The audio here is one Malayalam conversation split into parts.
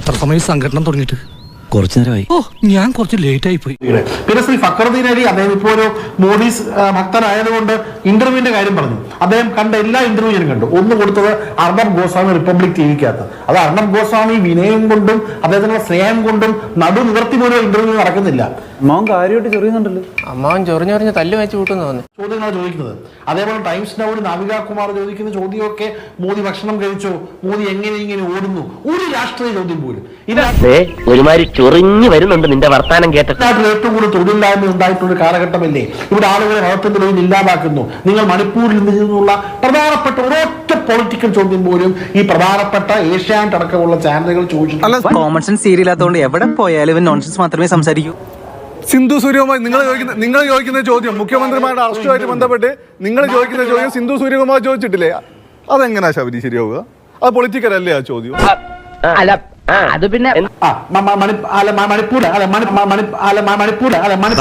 എത്ര സമയം സംഘടന തുടങ്ങിയിട്ട്? കുറച്ചു നേരമായി. ഓ ഞാൻ കുറച്ച് ലേറ്റ് ആയി പോയി. പിന്നെ ശ്രീ ഫക്രുദ്ദീൻ അലി അദ്ദേഹം ഇപ്പോൾ ഒരു മോഡീസ് ഭക്തനായതുകൊണ്ട് ഇന്റർവ്യൂവിന്റെ കാര്യം പറഞ്ഞു. അദ്ദേഹം കണ്ട എല്ലാ ഇന്റർവ്യൂ ഞാൻ കണ്ടു. ഒന്ന് കൊടുത്തത് അർണബ് ഗോസ്വാമി റിപ്പബ്ലിക് ടിവിക്കകത്ത് അത് അർണബ് ഗോസ്വാമി വിനയം കൊണ്ടും അദ്ദേഹത്തിനുള്ള സ്നേഹം കൊണ്ടും നടു നിവർത്തി പോലും ഇന്റർവ്യൂ നടക്കുന്നില്ല. മോൻ കാര്യമായിട്ട് ചെറിയുന്നുണ്ടല്ലോ. അമ്മാവൻ ചൊറിഞ്ഞൊറിഞ്ഞ് തല്ല് വെച്ച് കൂട്ടുന്നു തോന്നുന്നു. ചോദ്യങ്ങളാണ് ചോദിക്കുന്നത്. അതേപോലെ ടൈംസ് നൗഡ് നാവിക കുമാർ ചോദിക്കുന്ന ചോദ്യമൊക്കെ മോദി ഭക്ഷണം കഴിച്ചോ? മോദി എങ്ങനെ ഇങ്ങനെ ഓടുന്നു? ഒരു രാഷ്ട്രീയ ചോദ്യം പോലും. ഒരുമാതിരി ചൊറിഞ്ഞു വരുന്നുണ്ട് നിന്റെ വർത്താനം കേട്ടിട്ട്. ഏറ്റവും കൂടുതൽ തൊഴിലില്ലായ്മ ഉണ്ടായിട്ടുള്ള കാലഘട്ടമല്ലേ? ഇവിടെ ആളുകളെ വളർത്തുന്ന തൊഴിൽ ഇല്ലാതാക്കുന്നു. നിങ്ങൾ മണിപ്പൂരിൽ നിന്നുള്ള പ്രധാനപ്പെട്ട ഒരൊറ്റ പൊളിറ്റിക്കൽ ചോദ്യം പോലും ഈ പ്രധാനപ്പെട്ട ഏഷ്യാനെറ്റ് അടക്കമുള്ള ചാനലുകൾ ചോദിച്ചിട്ടുണ്ട്. കോമൺ സെൻസ് സീരിയൽ ആയതുകൊണ്ട് എവിടെ പോയാലും നോൺസെൻസ് മാത്രമേ സംസാരിക്കൂ. സിന്ധു സൂര്യകുമാർ നിങ്ങൾ ചോദിക്കുന്ന നിങ്ങൾ ചോദിക്കുന്ന ചോദ്യം മുഖ്യമന്ത്രിമാരുടെ അറസ്റ്റുമായിട്ട് ബന്ധപ്പെട്ട് നിങ്ങൾ ചോദിക്കുന്ന ചോദ്യം സിന്ധു സൂര്യകുമാർ ചോദിച്ചിട്ടില്ലേ? അതെങ്ങനെയാ ശബരി ശരിയാവുക? അത് പൊളിറ്റിക്കൽ അല്ലേ ആ ചോദ്യം അല്ല അത് പിന്നെ മണിപ്പൂർ മ- മ- മണി- അല്ല, മ- മണിപ്പൂര് അല്ല മണി മണി അല്ല മ- മണിപ്പൂര് മണി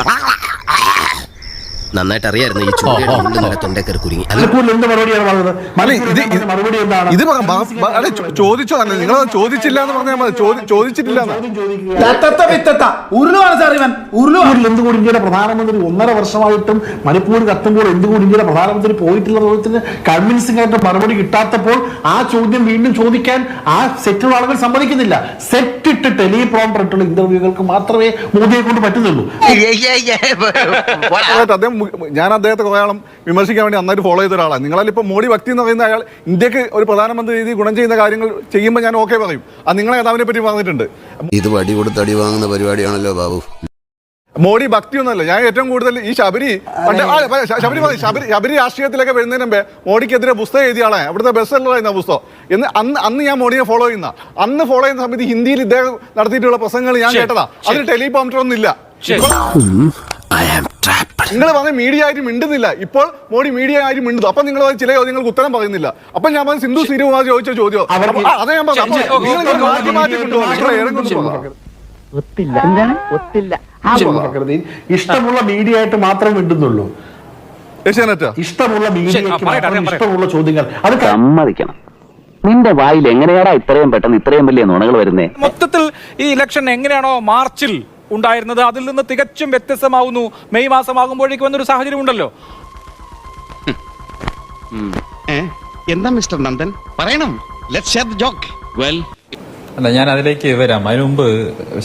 നന്നായിട്ട് അറിയായിരുന്നു ഈ ഉള്ളിൽ കുരുങ്ങി അല്ല മണിപ്പൂരിൽ എന്ത് മറുപടിയാണ് പറഞ്ഞത് അല്ല ഇത് ഇത് മറുപടി എന്താണ് ഇത് പറ- ബ- ബ- അല്ല ചോ- ചോദിച്ചോ അല്ല നിങ്ങൾ ചോദിച്ചില്ല എന്ന് പറഞ്ഞാൽ മതി ചോദി- ചോദിച്ചിട്ടില്ല എന്ന്. ചോദ്യം ചോദിക്കുക ഉരുളുവാണ് സാർ ഇവൻ ഉരുളു മണിപ്പൂരിൽ എന്തുകൊണ്ട് ഇന്ത്യയുടെ പ്രധാനമന്ത്രി ഒന്നര വർഷമായിട്ടും മണിപ്പൂർ കത്തുമ്പോൾ എന്തുകൊണ്ട് ഇന്ത്യയുടെ പ്രധാനമന്ത്രി പോയിട്ടില്ല ചോദ്യത്തിന് കൺവിൻസിംഗ് ആയിട്ട് മറുപടി കിട്ടാത്തപ്പോൾ ആ ചോദ്യം വീണ്ടും ചോദിക്കാൻ ആ സെറ്റുള്ള ആളുകൾ സമ്മതിക്കുന്നില്ല സെറ്റ് ഇട്ട് ടെലിപ്രോംപ്റ്റർ ഇട്ടുള്ള ഇന്റർവ്യൂകൾക്ക് മാത്രമേ മോദിയെ കൊണ്ട് പറ്റുന്നുള്ളൂ അതായത് അദ്ദേഹം മു- ഞാൻ അദ്ദേഹത്തെ കുറേ ആളും വിമർശിക്കാൻ വേണ്ടി നന്നായിട്ട് ഫോളോ ചെയ്ത ഒരാളാണ് നിങ്ങളാൽ ഇപ്പോൾ മോഡി ഭക്തി എന്ന് പറയുന്ന അയാൾ ഇന്ത്യയ്ക്ക് ഒരു പ്രധാനമന്ത്രി രീതി ഗുണം ചെയ്യുന്ന കാര്യങ്ങൾ ചെയ്യുമ്പോൾ ഞാൻ ഓക്കെ പറയും. അത് നിങ്ങളെ നേതാവിനെ പറ്റി പറഞ്ഞിട്ടുണ്ട്. ഇത് വടി കൊടുത്ത് അടി വാങ്ങുന്ന പരിപാടിയാണല്ലോ ബാബു. മോഡി ഭക്തി ഭക്തിയൊന്നുമല്ല ഞാൻ ഏറ്റവും കൂടുതൽ ഈ ശബരി പണ്ട് ശബരി മതി. ശബരി ശബരി രാഷ്ട്രീയത്തിലൊക്കെ വരുന്നതിന് മുമ്പേ മോഡിക്കെതിരെ പുസ്തകം എഴുതിയ ആളെ. അവിടുത്തെ ബെസ്റ്റ് സെല്ലറായിരുന്ന പുസ്തകം. എന്ന് അന്ന് അന്ന് ഞാൻ മോഡിയെ ഫോളോ ചെയ്യുന്ന. അന്ന് ഫോളോ ചെയ്യുന്ന സമയത്ത് ഹിന്ദിയിൽ ഇദ്ദേഹം നടത്തിയിട്ടുള്ള പ്രസംഗങ്ങൾ ഞാൻ കേട്ടതാ. അതിൽ ടെലിപ്രോംപ്റ്റർ ഒന്നും ഇല്ല നിങ്ങൾ പറഞ്ഞ മീഡിയ ആയിട്ട് മിണ്ടുന്നില്ല. ഇപ്പോൾ മോഡി മീഡിയ ആയിട്ട് മിണ്ടുന്നു. അപ്പൊ നിങ്ങൾ ചില ചോദ്യങ്ങൾക്ക് ഉത്തരം പറയുന്നില്ല. അപ്പൊ ഞാൻ പറഞ്ഞു സിന്ധു ശ്രീകുമാർ ചോദിച്ച ചോദ്യം. അതാ ഞാൻ പറഞ്ഞു മാറ്റി ഒത്തില്ല. ഒത്തില്ല. ഇഷ്ടമുള്ള മീഡിയ ആയിട്ട് മാത്രമേ മിണ്ടുന്നുള്ളൂ. ഇഷ്ടമുള്ള പറയട്ടെ. ഇഷ്ടമുള്ള ചോദ്യങ്ങൾ. അത് സമ്മതിക്കണം. നിന്റെ വായിൽ എങ്ങനെയാടാ ഇത്രയും പെട്ടെന്ന് ഇത്രയും വലിയ നുണകൾ വരുന്നേ? മൊത്തത്തിൽ ഈ ഇലക്ഷൻ എങ്ങനെയാണോ മാർച്ചിൽ ഉണ്ടായിരുന്നത്. അതിൽ നിന്ന് തികച്ചും വ്യത്യസ്തമാവുന്നു. മെയ് മാസം മാസമാകുമ്പോഴേക്ക് വന്നൊരു സാഹചര്യം ഉണ്ടല്ലോ എന്താ മിസ്റ്റർ നന്ദൻ? പറയണം. Let's share the joke well അല്ല ഞാൻ അതിലേക്ക് വരാം. അതിനു മുമ്പ്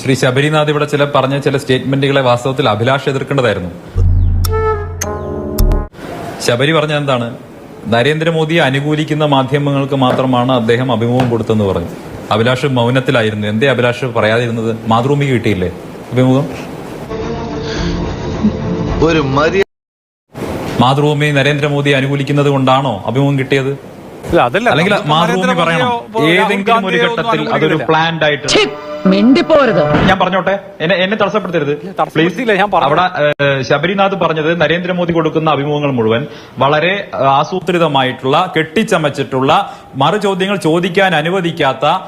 ശ്രീ ശബരിനാഥ് ഇവിടെ ചില പറഞ്ഞ ചില സ്റ്റേറ്റ്മെന്റുകളെ വാസ്തവത്തിൽ അഭിലാഷ് എതിർക്കേണ്ടതായിരുന്നു. ശബരി പറഞ്ഞ എന്താണ്? നരേന്ദ്രമോദിയെ അനുകൂലിക്കുന്ന മാധ്യമങ്ങൾക്ക് മാത്രമാണ് അദ്ദേഹം അഭിമുഖം കൊടുത്തെന്ന് പറഞ്ഞു. അഭിലാഷ് മൗനത്തിലായിരുന്നു. എന്തേ അഭിലാഷ് പറയാതിരുന്നത്? മാതൃഭൂമിക്ക് കിട്ടിയില്ലേ? അഭിമുഖം ഒരു മാതൃഭൂമി നരേന്ദ്രമോദി അനുകൂലിക്കുന്നത് കൊണ്ടാണോ അഭിമുഖം കിട്ടിയത്? അല്ലെങ്കിൽ മാതൃഭൂമി പറയണം. ഏതെങ്കിലും ഒരു ഘട്ടത്തിൽ അതൊരു പ്ലാൻഡ് ആയിട്ട് മിണ്ടിപ്പോരുത്. ഞാൻ പറഞ്ഞോട്ടെ? എന്നെ എന്നെ തടസ്സപ്പെടുത്തരുത്. ഞാൻ പറഞ്ഞു. അവിടെ ശബരിനാഥ് പറഞ്ഞത് നരേന്ദ്രമോദി കൊടുക്കുന്ന അഭിമുഖങ്ങൾ മുഴുവൻ വളരെ ആസൂത്രിതമായിട്ടുള്ള കെട്ടിച്ചമച്ചിട്ടുള്ള മറു ചോദ്യങ്ങൾ ചോദിക്കാൻ അനുവദിക്കാത്ത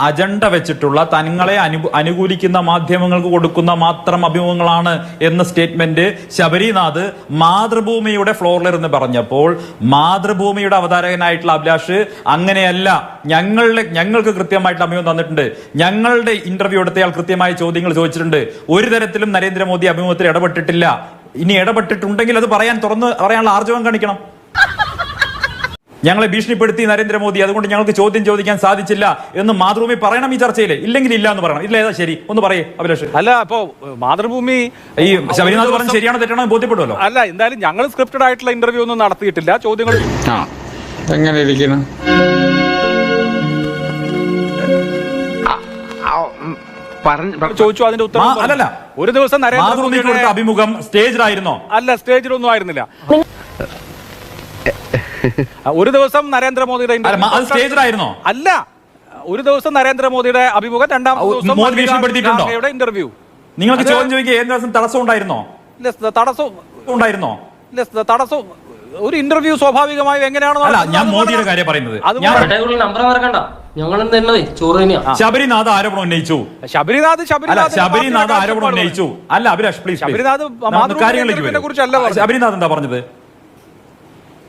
അജണ്ട വെച്ചിട്ടുള്ള തങ്ങളെ അനു- അനുകൂലിക്കുന്ന മാധ്യമങ്ങൾക്ക് കൊടുക്കുന്ന മാത്രം അഭിമുഖങ്ങളാണ് എന്ന സ്റ്റേറ്റ്മെന്റ് ശബരിനാഥ് മാതൃഭൂമിയുടെ ഫ്ലോറിലിരുന്ന് പറഞ്ഞപ്പോൾ മാതൃഭൂമിയുടെ അവതാരകനായിട്ടുള്ള അഭിലാഷ് അങ്ങനെയല്ല ഞങ്ങളുടെ ഞങ്ങൾക്ക് കൃത്യമായിട്ട് അഭിമുഖം തന്നിട്ടുണ്ട്. ഞങ്ങളുടെ ഇന്റർവ്യൂ എടുത്തയാൾ കൃത്യമായ ചോദ്യങ്ങൾ ചോദിച്ചിട്ടുണ്ട്. ഒരു തരത്തിലും നരേന്ദ്രമോദി അഭിമുഖത്തിൽ ഇടപെട്ടിട്ടില്ല. ഇനി ഇടപെട്ടിട്ടുണ്ടെങ്കിൽ അത് പറയാൻ തുറന്ന് പറയാനുള്ള ആർജവം കാണിക്കണം. ഞങ്ങളെ ഭീഷണിപ്പെടുത്തി നരേന്ദ്രമോദി അതുകൊണ്ട് ഞങ്ങൾക്ക് ചോദ്യം ചോദിക്കാൻ സാധിച്ചില്ല എന്ന് മാതൃഭൂമി പറയണം ഈ ചർച്ചയിൽ ഇല്ലെങ്കിൽ ഇല്ല എന്ന് പറയണം. ഇല്ല ഏതാ ശരി? ഒന്ന് പറയേ അഭിലാഷ്. അല്ല അപ്പോ മാതൃഭൂമി ഈ ശബരിനാഥ് പറഞ്ഞ ശരിയാണോ തെറ്റാണോ ബോധ്യപ്പെടുമല്ലോ അല്ല എന്തായാലും ഞങ്ങൾ സ്ക്രിപ്റ്റഡ് ആയിട്ടുള്ള ഇന്റർവ്യൂ ഒന്നും നടത്തിയിട്ടില്ല. ചോദ്യങ്ങൾ എങ്ങനെ ഇരിക്കണം ചോദിച്ചു അതിന്റെ ഉത്തരം അല്ലല്ല. ഒരു ദിവസം നരേന്ദ്രമോദി കൊടുത്ത അഭിമുഖം സ്റ്റേജിലായിരുന്നോ? അല്ല സ്റ്റേജിലൊന്നും ആയിരുന്നില്ല. ഒരു ദിവസം നരേന്ദ്രമോദിയുടെ സ്റ്റേജിലായിരുന്നോ? അല്ല. ഒരു ദിവസം നരേന്ദ്രമോദിയുടെ അഭിമുഖം രണ്ടാം ദിവസം? ഇന്റർവ്യൂ. നിങ്ങൾക്ക് ചോദ്യം ചോദിക്കുക ഏത് ദിവസം തടസ്സം ഉണ്ടായിരുന്നോ? ഇല്ല തടസ്സം ഉണ്ടായിരുന്നോ? ഇല്ല തടസ്സം ഒരു ഇന്റർവ്യൂ സ്വാഭാവികമായും എങ്ങനെയാണോ അല്ല ഞാൻ മോദിയുടെ കാര്യം പറയുന്നത്. ശബരിനാഥ് ആരോപണം ഉന്നയിച്ചു. ശബരിനാഥ് ശബരിനാഥ് ശബരിനാഥ് ആരോപണം ഉന്നയിച്ചു. അല്ല അഭിലാഷ് പ്ലീസ് ശബരിനാഥ് വരൂ. കുറിച്ചല്ല ശബരിനാഥ് എന്താ പറഞ്ഞത്?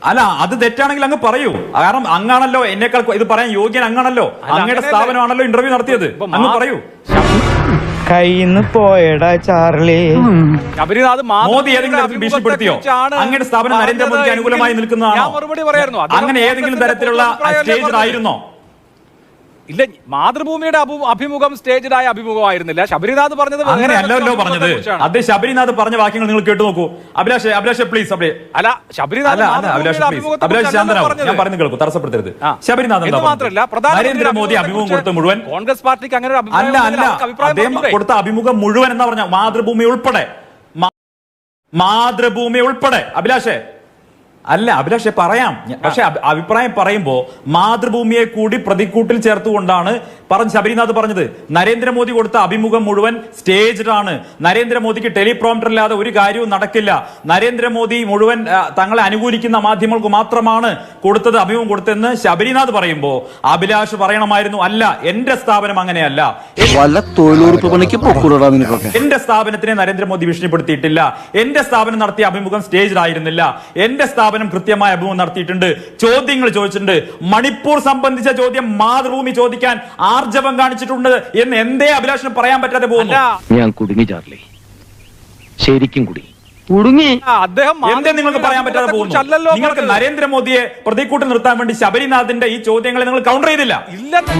അല്ല അത് തെറ്റാണെങ്കിൽ അങ്ങ് പറയൂ. കാരണം അങ്ങാണല്ലോ എന്നേക്കാൾ ഇത് പറയാൻ യോഗ്യൻ അങ്ങാണല്ലോ. അങ്ങയുടെ സ്ഥാപനമാണല്ലോ ഇന്റർവ്യൂ നടത്തിയത്. അങ്ങ് പറയൂ. കയ്യിന്ന് പോയടാ ചാർലി. ശബരിനാഥ് മോദി ഏതെങ്കിലും തരത്തിൽ ഭീഷണിപ്പെടുത്തിയോ? അങ്ങയുടെ സ്ഥാപനം നരേന്ദ്രമോദിക്ക് അനുകൂലമായി നിൽക്കുന്നതാണോ? അങ്ങനെ ഏതെങ്കിലും തരത്തിലുള്ള സ്റ്റേജ് ആയിരുന്നോ? ഇല്ല മാതൃഭൂമിയുടെ അഭി- അഭിമുഖം സ്റ്റേജിലായ അഭിമുഖമായിരുന്നില്ല. ശബരിനാഥ് പറഞ്ഞത് അങ്ങനെയല്ലോ പറഞ്ഞത്. അത് ശബരിനാഥ് പറഞ്ഞ വാക്യങ്ങൾ നിങ്ങൾ കേട്ടു നോക്കൂ. അഭിലാഷ് അഭിലാഷ് പ്ലീസ് അല്ല ശബരിനാഥ്. ഞാൻ പറഞ്ഞു കേൾക്കൂ തടസ്സപ്പെടുത്തരുത്. ശബരിനാഥ് മാത്രമല്ല നരേന്ദ്രമോദി അഭിമുഖം കൊടുത്ത മുഴുവൻ കോൺഗ്രസ് പാർട്ടിക്ക് അങ്ങനെ അല്ല അല്ല. അദ്ദേഹം കൊടുത്ത അഭിമുഖം മുഴുവൻ എന്ന് പറഞ്ഞ? മാതൃഭൂമി ഉൾപ്പെടെ. മാതൃഭൂമി ഉൾപ്പെടെ. അഭിലാഷേ അല്ല അഭിലാഷെ പറയാം. പക്ഷെ അഭിപ്രായം പറയുമ്പോ മാതൃഭൂമിയെ കൂടി പ്രതിക്കൂട്ടിൽ ചേർത്തുകൊണ്ടാണ് പറഞ്ഞ ശബരിനാഥ് പറഞ്ഞത് നരേന്ദ്രമോദി കൊടുത്ത അഭിമുഖം മുഴുവൻ സ്റ്റേജ്ഡ് ആണ് നരേന്ദ്രമോദിക്ക് ടെലിപ്രോംറ്റർ ഇല്ലാതെ ഒരു കാര്യവും നടക്കില്ല. നരേന്ദ്രമോദി മുഴുവൻ തങ്ങളെ അനുകൂലിക്കുന്ന മാധ്യമങ്ങൾക്ക് മാത്രമാണ് കൊടുത്തത് അഭിമുഖം കൊടുത്തെന്ന് ശബരിനാഥ് പറയുമ്പോ അഭിലാഷ് പറയണമായിരുന്നു അല്ല എന്റെ സ്ഥാപനം അങ്ങനെയല്ല. എന്റെ സ്ഥാപനത്തിനെ നരേന്ദ്രമോദി ഭീഷണിപ്പെടുത്തിയിട്ടില്ല. എന്റെ സ്ഥാപനം നടത്തിയ അഭിമുഖം സ്റ്റേജിലായിരുന്നില്ല എന്റെ സ്ഥാപനം കൃത്യമായ അഭിമുഖം നടത്തിയിട്ടുണ്ട്. ചോദ്യങ്ങൾ ചോദിച്ചിട്ടുണ്ട്. മണിപ്പൂർ സംബന്ധിച്ച ചോദ്യം മാതൃഭൂമി ചോദിക്കാൻ ആർജവം കാണിച്ചിട്ടുണ്ട് എന്ന് എന്തേ അഭിലാഷിന് പറയാൻ പറ്റാതെ പോകുന്നു. ഞാൻ കുടുങ്ങി ചാർലി. ശരിക്കും കുടുങ്ങി. കുടുങ്ങി? അദ്ദേഹം എന്തേ നിങ്ങൾക്ക് പറയാൻ പറ്റാതെ പോകുന്നു? നിങ്ങൾക്ക്. നരേന്ദ്രമോദിയെ പ്രതിക്കൂട്ടിൽ നിർത്താൻ വേണ്ടി ശബരിനാഥിന്റെ ഈ ചോദ്യങ്ങളെ നിങ്ങൾ കൗണ്ടർ ചെയ്തില്ല. ഇല്ലെന്ന്.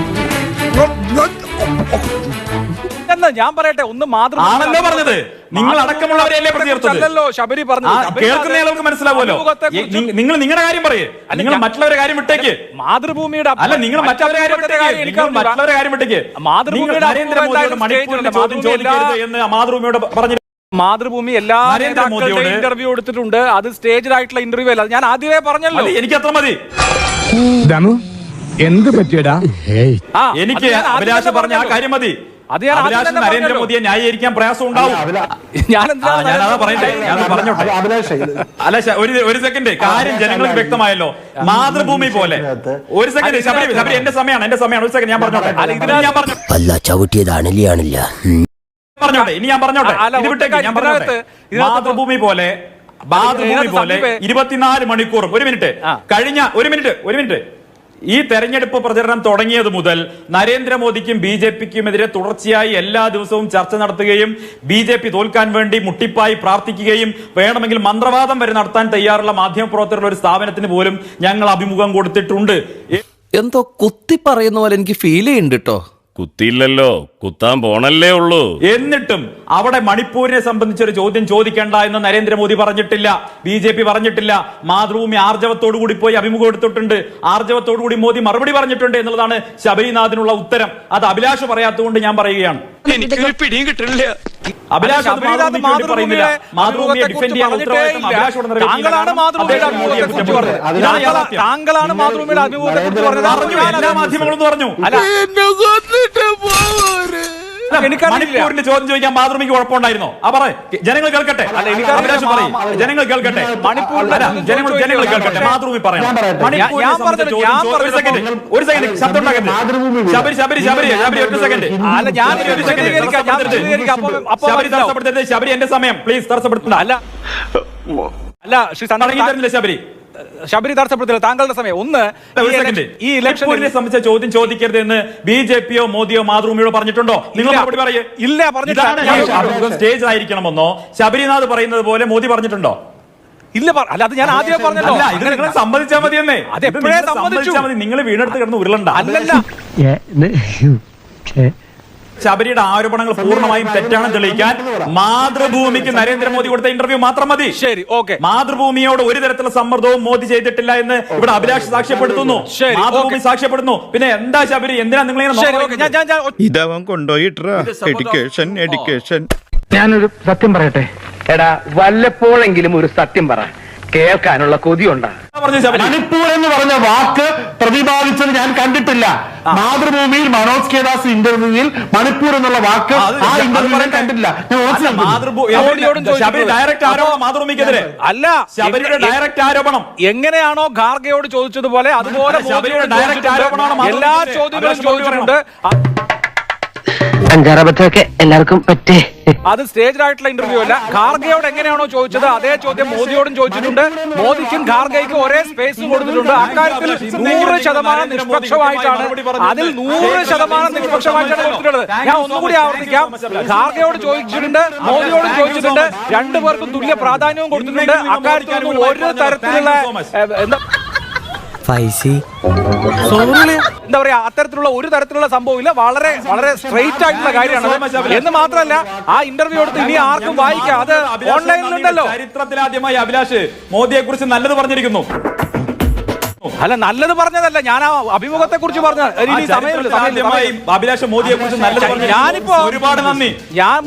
ഇല്ലെന്ന് ഞാൻ പറയട്ടെ ഒന്ന് മാത്രം ആണല്ലോ പറഞ്ഞത്. നിങ്ങൾ അടക്കമുള്ളവരെയല്ലേ പ്രതി അല്ലല്ലോ ശബരി പറഞ്ഞു കേൾക്കുന്ന ആളുകൾക്ക് മനസ്സിലാവുമല്ലോ. നിങ്ങൾ നിങ്ങളുടെ കാര്യം പറയേ. നിങ്ങൾ മറ്റുള്ളവരുടെ മറ്റുള്ളവരെ കാര്യം വിട്ടേക്ക്. മാതൃഭൂമിയുടെ അല്ല നിങ്ങൾ മറ്റവരെ കാര്യം വിട്ടേക്ക്. കാര്യം നിങ്ങൾ മറ്റുള്ളവരുടെ കാര്യം വിട്ടേക്ക്. മാതൃഭൂമിയുടെ നരേന്ദ്രമോദിയോട് മണിപ്പൂരിന്റെ ചോദ്യം ചോദിക്കരുത് എന്ന് മാതൃഭൂമിയോട് പറഞ്ഞു മാതൃഭൂമി എല്ലാ ഇന്റർവ്യൂ എടുത്തിട്ടുണ്ട്. അത് സ്റ്റേജിലായിട്ടുള്ള ഇന്റർവ്യൂ അല്ല. ഞാൻ ആദ്യമേ പറഞ്ഞല്ലോ. എനിക്ക് അത്ര മതി. എന്ത് പറ്റിയടാ? എനിക്ക് അഭിലാഷ പറഞ്ഞ ആ കാര്യം മതി. അഭിലാഷ് നരേന്ദ്രമോദിയെ ന്യായീകരിക്കാൻ പ്രയാസം ഉണ്ടാവും. ഞാൻ ആ, ഞാനതാ പറയട്ടെ ഞാൻ പറഞ്ഞോട്ടെ? അല്ല ഒരു ഒരു സെക്കൻഡ്. കാര്യം ജനങ്ങൾക്ക് വ്യക്തമായല്ലോ. മാതൃഭൂമി പോലെ. ഒരു സെക്കൻഡ് ശബരി ശബരി എന്റെ സമയമാണ് എന്റെ സമയമാണ് ഒരു സെക്കൻഡ് ഞാൻ പറഞ്ഞോട്ടെ? ഞാൻ പറഞ്ഞു അല്ല ചവിട്ടിയത് അണലിയാണില്ല പറഞ്ഞോട്ടെ ഇനി ഞാൻ പറഞ്ഞോട്ടെ. അല്ല, ഇത് വിട്ടേക്ക് ഞാൻ പറഞ്ഞോട്ടെ. മാതൃഭൂമി പോലെ മാതൃഭൂമി പോലെ ഇരുപത്തിനാല് മണിക്കൂറും ഒരു മിനിറ്റ്. കഴിഞ്ഞ ഒരു മിനിറ്റ് ഒരു മിനിറ്റ്. ഈ തെരഞ്ഞെടുപ്പ് പ്രചരണം തുടങ്ങിയത് മുതൽ നരേന്ദ്രമോദിക്കും ബി ജെ പിക്കും എതിരെ തുടർച്ചയായി എല്ലാ ദിവസവും ചർച്ച നടത്തുകയും ബി ജെ പി തോൽക്കാൻ വേണ്ടി മുട്ടിപ്പായി പ്രാർത്ഥിക്കുകയും വേണമെങ്കിൽ മന്ത്രവാദം വരെ നടത്താൻ തയ്യാറുള്ള മാധ്യമപ്രവർത്തകരുടെ ഒരു സ്ഥാപനത്തിന് പോലും ഞങ്ങൾ അഭിമുഖം കൊടുത്തിട്ടുണ്ട്. എന്തോ കുത്തി പറയുന്ന പോലെ എനിക്ക് ഫീൽ ചെയ്യുന്നുണ്ട് കേട്ടോ കുത്തിയില്ലല്ലോ കുത്താൻ പോണല്ലേ ഉള്ളൂ. എന്നിട്ടും അവിടെ മണിപ്പൂരിനെ സംബന്ധിച്ച ഒരു ചോദ്യം ചോദിക്കേണ്ട എന്ന് നരേന്ദ്രമോദി പറഞ്ഞിട്ടില്ല ബി ജെ പി പറഞ്ഞിട്ടില്ല. മാതൃഭൂമി ആർജവത്തോടു കൂടി പോയി അഭിമുഖം എടുത്തിട്ടുണ്ട്. ആർജവത്തോടു കൂടി മോദി മറുപടി പറഞ്ഞിട്ടുണ്ട് എന്നുള്ളതാണ് ശബരിനാഥിനുള്ള ഉത്തരം. അത് അഭിലാഷ് പറയാത്തതുകൊണ്ട് ഞാൻ പറയുകയാണ്. എനിക്കൊരു പിടിയും കിട്ടണില്ല അഭിലാഷ് അത് മാതൃഭൂമിയെ ഡിഫെൻഡ് ചെയ്യാൻ ഉത്തരവാദിത്തം അഭിലാഷോട് താങ്കളാണ് മാതൃഭൂമിയുടെ അഭിമുഖത്തെ കുറിച്ച് പറഞ്ഞത്. താങ്കളാണ് മാതൃഭൂമിയുടെ അഭിമുഖത്തെ കുറിച്ച് പറഞ്ഞത്. പറഞ്ഞു. എല്ലാ മാധ്യമങ്ങളും പറഞ്ഞു. അല്ല. മണിപ്പൂരിന്റെ ചോദ്യം ചോദിക്കാൻ മാതൃഭൂമിക്ക് കുഴപ്പമുണ്ടായിരുന്നോ? ആ പറ. ജനങ്ങൾ കേൾക്കട്ടെ. അല്ല. അഭിലാഷ് പറയ്. ജനങ്ങൾ കേൾക്കട്ടെ. മണിപ്പൂരിന്റെ ജനങ്ങൾ ജനങ്ങൾ കേൾക്കട്ടെ. ബാത്റൂമിൽ പറയാം ഒരു സെക്കൻഡ് ഒരു സെക്കൻഡ് ശബ്ദം ഉണ്ടാക്കട്ടെ. ശബരി ശബരി ശബരി ശബരി ഒറ്റ സെക്കൻഡ് അല്ല, ഞാൻ ശബരി. തടസ്സപ്പെടുത്തരുത്. ശബരി എന്റെ സമയം. പ്ലീസ് തടസ്സപ്പെടുത്തണ്ട. അല്ല അല്ല ശ്രീ ശബരി. ശബരി തടസ്സപ്പെടുത്തില്ല താങ്കളുടെ സമയം. ഒന്ന് ഈ ഇലക്ഷനെ സംബന്ധിച്ച ചോദ്യം ചോദിക്കരുത് എന്ന് ബി ജെ പിയോ മോദിയോ മാതൃഭൂമിയോ പറഞ്ഞിട്ടുണ്ടോ? നിങ്ങൾ. മറുപടി പറയേ. ഇല്ല, പറഞ്ഞിട്ടില്ല. സ്റ്റേജ് ആയിരിക്കണമെന്നോ ശബരിനാഥ് പറയുന്നത് പോലെ മോദി പറഞ്ഞിട്ടുണ്ടോ? ഇല്ല പറ- അല്ല അത് ഞാൻ ആദ്യമേ പറഞ്ഞല്ലോ. ഇത് നിങ്ങൾ സമ്മതിച്ചാൽ മതിയെന്നേ. അത് എപ്പോഴേ സമ്മതിച്ചാൽ മതി. നിങ്ങൾ വീണെടുത്ത് കിടന്ന് ഉരുളണ്ട. അല്ലല്ല. ശബരിയുടെ ആരോപണങ്ങൾ പൂർണമായും തെറ്റാണെന്ന് തെളിയിക്കാൻ മാതൃഭൂമിക്ക് നരേന്ദ്രമോദി കൊടുത്ത ഇന്റർവ്യൂ മാത്രം മതി. ശരി ഓക്കെ. മാതൃഭൂമിയോട് ഒരു തരത്തിലുള്ള സമ്മർദ്ദവും മോദി ചെയ്തിട്ടില്ല എന്ന് ഇവിടെ അഭിലാഷ് സാക്ഷ്യപ്പെടുത്തുന്നു. മാതൃഭൂമി. സാക്ഷ്യപ്പെടുന്നു. പിന്നെ എന്താ ശബരി? എന്തിനാ നിങ്ങൾ ഇതവൻ എഡ്യൂക്കേഷൻ എഡ്യൂക്കേഷൻ ഞാനൊരു സത്യം പറയട്ടെ? എടാ വല്ലപ്പോഴെങ്കിലും ഒരു സത്യം പറ. കേൾക്കാനുള്ള കൊതിയുണ്ടാ. മണിപ്പൂർ എന്ന് പറഞ്ഞ വാക്ക് പ്രതിപാദിച്ചത് ഞാൻ കണ്ടിട്ടില്ല. മാതൃഭൂമിയിൽ മനോജ് കെ ദാസ് ഇന്റർവ്യൂവിൽ മണിപ്പൂർ എന്നുള്ള വാക്ക് ആ, ഇന്റർവ്യൂവിൽ ഞാൻ കണ്ടില്ല ഞാൻ ഉറച്ചു അല്ല, ശബരിയോടും ശബരി ഡയറക്റ്റ് ആരോപണം മാതൃഭൂമിക്കെതിരെ? അല്ല ശബരിയുടെ എങ്ങനെ- ഡയറക്റ്റ് ആരോപണം. എങ്ങനെയാണോ ഖാർഗയോട് ചോദിച്ചതുപോലെ അതുപോലെ ഡയറക്റ്റ് ആരോപണമാണ് എല്ലാ ചോദ്യങ്ങളും ചോദിച്ചിട്ടുണ്ട്. അഞ്ചാറബത്തൊക്കെ എല്ലാവർക്കും പറ്റേ. അത് സ്റ്റേജിലായിട്ടുള്ള ഇന്റർവ്യൂ അല്ല. ഖാർഗയോട് എങ്ങനെയാണോ ചോദിച്ചത്? അതേ ചോദ്യം മോദിയോടും ചോദിച്ചിട്ടുണ്ട്. മോദിക്കും ഖാർഗയ്ക്കും ഒരേ സ്പേസ് കൊടുത്തിട്ടുണ്ട്. അക്കാര്യത്തിൽ നൂറ് ശതമാനം നിഷ്പക്ഷമായിട്ടാണ് അതിൽ നൂറ് ശതമാനം നിഷ്പക്ഷമായിട്ടാണ് കൊടുത്തിട്ടുള്ളത്. ഞാൻ ഒന്നുകൂടി ആവർത്തിക്കാം. ഖാർഗയോട് ചോദിച്ചിട്ടുണ്ട് മോദിയോടും ചോദിച്ചിട്ടുണ്ട്. രണ്ടുപേർക്കും തുല്യ പ്രാധാന്യവും കൊടുത്തിട്ടുണ്ട്. അക്കാര്യത്തിൽ ഒരു തരത്തിലുള്ള ഏഹ്, എന്താ എന്താ പറയാ അത്തരത്തിലുള്ള ഒരു തരത്തിലുള്ള സംഭവമില്ല വളരെ വളരെ സ്ട്രെയിറ്റ് ആയിട്ടുള്ള കാര്യമാണ്. എന്ന് മാത്രമല്ല ആ ഇന്റർവ്യൂ എടുത്ത് ഇനി ആർക്കും വായിക്കാം. അത് ഓൺലൈനിലുണ്ടല്ലോ ചരിത്രത്തിലാദ്യമായി അഭിലാഷ് മോദിയെ കുറിച്ച് നല്ലത് പറഞ്ഞിരിക്കുന്നു. അല്ല നല്ലത് പറഞ്ഞതല്ല. ഞാൻ ആ അഭിമുഖത്തെ കുറിച്ച് പറഞ്ഞ അഭിലാഷ് മോദിയെ കുറിച്ച് നല്ലത്. ഞാനിപ്പോ ഒരുപാട് നന്ദി. ഞാൻ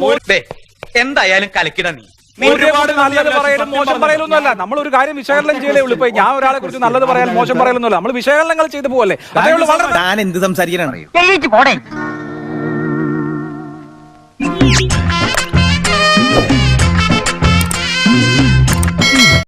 എന്തായാലും കലക്കിട നീ. ഒരുപാട് നല്ലത് പറയലും മോശം പറയലൊന്നുമല്ല. നമ്മൾ ഒരു കാര്യം വിശകലനം ചെയ്യലേ ഉള്ളൂ. ഇപ്പൊ ഞാൻ ഒരാളെ കുറിച്ച് നല്ലത് പറയാൻ മോശം പറയലൊന്നുമല്ല. നമ്മൾ വിശകലനങ്ങൾ ചെയ്തു പോകല്ലേ ഞാൻ എന്ത് സംസാരിക്കാനാണ്